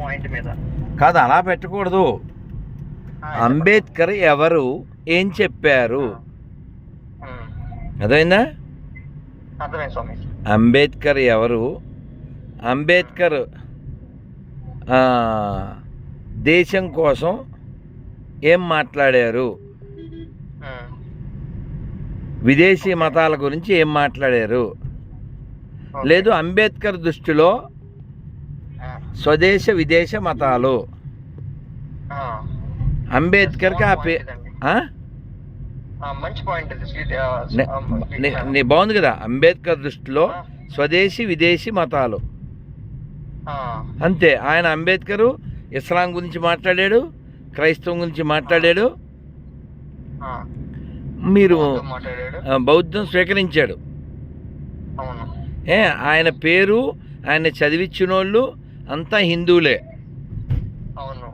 Point మీద. కాదు అలా పెట్టకూడదు. అంబేద్కర్ ఎవరు ఏం చెప్పారు. అదైందా అంబేద్కర్ ఎవరు? అంబేద్కర్ దేశం కోసం ఏం మాట్లాడారు. విదేశీ మతాల గురించి ఏం మాట్లాడారు. లేదు అంబేద్కర్ దృష్టిలో స్వదేశ విదేశ మతాలు. అంబేద్కర్కి ఆ? పే బాగుంది కదా? అంబేద్కర్ దృష్టిలో స్వదేశీ విదేశీ మతాలు. అంతే. ఆయన అంబేద్కరు ఇస్లాం గురించి మాట్లాడాడు క్రైస్తవం గురించి మాట్లాడాడు. మీరు బౌద్ధం స్వీకరించాడు. ఏ ఆయన పేరు ఆయన చదివించిన వాళ్ళు అంతా హిందువులే. అవును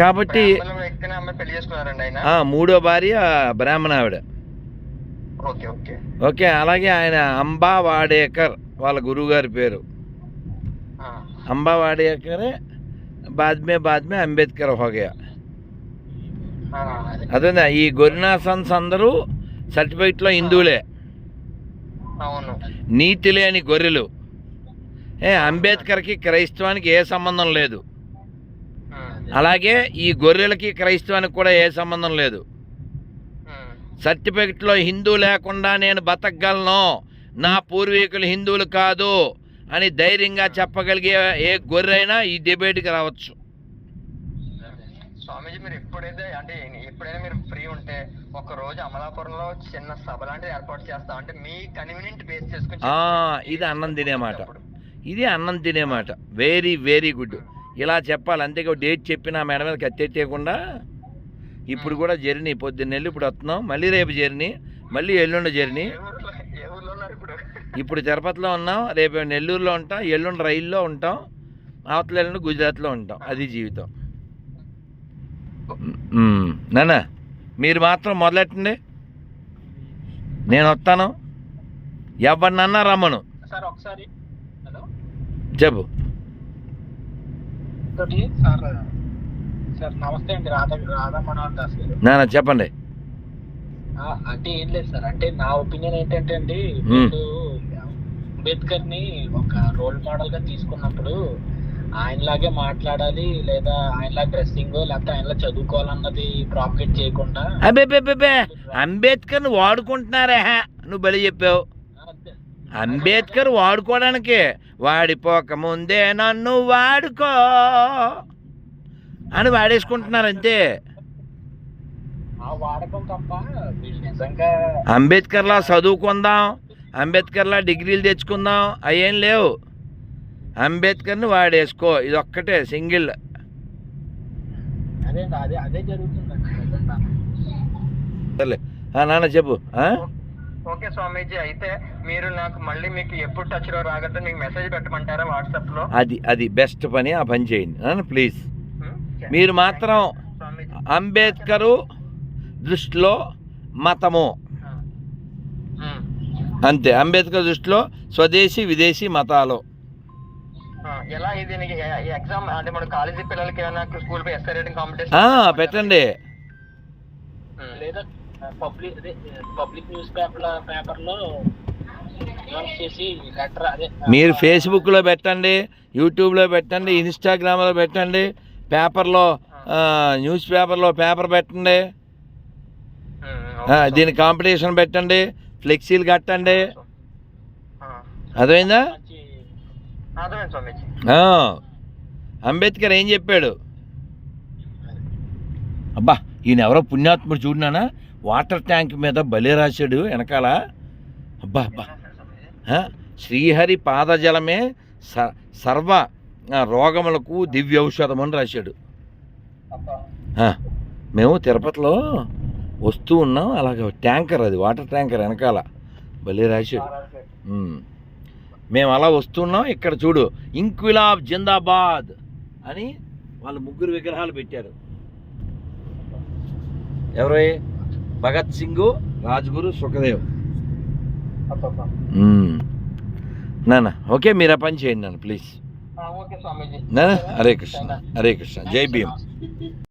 కాబట్టి మూడో భార్య బ్రాహ్మణ ఆవిడ. ఓకే అలాగే ఆయన అంబా వాడేకర్ వాళ్ళ గురువు గారి పేరు అంబా వాడేకరే బాద్మే బాద్మే అంబేద్కర్ హోగయా. అదే. ఈ గొరినాసన్స్ అందరూ సర్టిఫికెట్లో హిందువులే. నీతి లేని గొర్రెలు. ఏ అంబేద్కర్కి క్రైస్తవానికి ఏ సంబంధం లేదు. అలాగే ఈ గొర్రెలకి క్రైస్తవానికి కూడా ఏ సంబంధం లేదు. సర్టిఫికెట్లో హిందూ లేకుండా నేను బతకగలను. నా పూర్వీకులు హిందువులు కాదు అని ధైర్యంగా చెప్పగలిగే ఏ గొర్రెైనా ఈ డిబేట్కి రావచ్చు. స్వామీజీ మీరు ఎప్పుడైతే అంటే ఎప్పుడైనా మీరు ఫ్రీ ఉంటే ఒక రోజు అమలాపురంలో చిన్న సభ లాంటిది ఏర్పాటు చేస్తాం అంటే మీ కన్వీనియంట్ బేస్ చేసుకుని. ఇది అన్నం తినే మాట. ఇది అన్నం తినే మాట వెరీ వెరీ గుడ్ ఇలా చెప్పాలి. అంతేగా డేట్ చెప్పిన మేడం మీద కత్తెట్టేయకుండా ఇప్పుడు కూడా జర్నీ పొద్దున్న వెళ్ళి ఇప్పుడు వస్తున్నాం. మళ్ళీ రేపు జర్నీ మళ్ళీ ఎల్లుండి జర్నీ. ఇప్పుడు? ఇప్పుడు తిరుపతిలో ఉన్నాం. రేపు నెల్లూరులో ఉంటాం. ఎల్లుండి రైల్లో ఉంటాం. అవతల గుజరాత్లో ఉంటాం. అది జీవితం. నాన్న మీరు మాత్రం మొదలెట్టండి. నేను వస్తాను. ఎవరినన్నా రమ్మను. సార్ ఒకసారి. హలో? చెప్పు. తోటి సార్ సార్ నమస్తే అండి రాధా రాధా మనోహర్ దాస్ గారు. నాన్న చెప్పండి. అంటే ఏం లేదు సార్ అంటే నా ఒపీనియన్ ఏంటంటే అండి అంబేద్కర్ని ఒక రోల్ మోడల్గా తీసుకున్నప్పుడు ఆయనలాగే మాట్లాడాలి లేదా ఆయనలా డ్రెస్సింగ్ లేకపోతే ఆయనలా చదువుకోవాలన్నది ప్రాఫిట్ చేయకుండా అబ్బే బే అంబేద్కర్ని వాడుకుంటున్నారే. నువ్వు బలి చెప్పావు. అంబేద్కర్ వాడుకోవడానికి వాడిపోక ముందే నన్ను వాడుకో అని వాడేసుకుంటున్నారు అంతే అంబేద్కర్లా చదువుకుందాం అంబేద్కర్లా డిగ్రీలు తెచ్చుకుందాం అయ్యేం లేవు అంబేద్కర్ని వాడేసుకో ఇది ఒక్కటే సింగిల్. అదే అదే అదే జరుగుతుందండి నిజంగా. సర్లే. ఆ, నాన్న చెప్పు ఆ? ఓకే స్వామీజీ అయితే మీరు నాకు మళ్ళీ మీకు ఎప్పుడు టచ్లో రాగట్టు మీకు మెసేజ్ పెట్టమంటారా వాట్సాప్లో? అది అది బెస్ట్ పని ఆ పని చేయండి. ప్లీజ్? మీరు మాత్రం అంబేద్కరు దృష్టిలో మతము. అంతే అంబేద్కర్ దృష్టిలో స్వదేశీ విదేశీ మతాలు. ఎలా ఇది ఎగ్జామ్ అంటే మన కాలేజీ పిల్లలకి ఏమైనా స్కూల్ పై ఎస్ఐ రైటింగ్ కాంపిటీషన్ ఆ, పెట్టండి. లేదా పబ్లిక్ పబ్లిక్ న్యూస్ పేపర్ పేపర్లో మీరు ఫేస్బుక్లో పెట్టండి యూట్యూబ్లో పెట్టండి ఇన్స్టాగ్రామ్లో పెట్టండి పేపర్లో న్యూస్ పేపర్లో పేపర్ పెట్టండి. ఆ, దీని కాంపిటీషన్ పెట్టండి ఫ్లెక్సీలు కట్టండి. అర్థమైందా? అర్థమైంది స్వామీజీ. ఆ, అంబేద్కర్ ఏం చెప్పాడు? అబ్బా ఈయన ఎవరో పుణ్యాత్ముడు చూడనానా వాటర్ ట్యాంక్ మీద బలి రాశాడు వెనకాల. అబ్బా అబ్బా. శ్రీహరి పాదజలమే స సర్వ రోగములకు దివ్య ఔషధం అని రాశాడు. మేము తిరుపతిలో వస్తూ ఉన్నాం అలాగే ట్యాంకర్ అది వాటర్ ట్యాంకర్ వెనకాల బలి రాశాడు. మేము అలా వస్తున్నాం ఇక్కడ చూడు ఇంక్విలాబ్ జిందాబాద్ అని వాళ్ళు ముగ్గురు విగ్రహాలు పెట్టారు. ఎవరు? భగత్ సింగ్ రాజ్గురు సుఖదేవ్. నాన్న ఓకే మీరు ఆ పని చేయండి నాన్న ప్లీజ్. నాన్న హరే కృష్ణ హరే కృష్ణ జై భీమ్.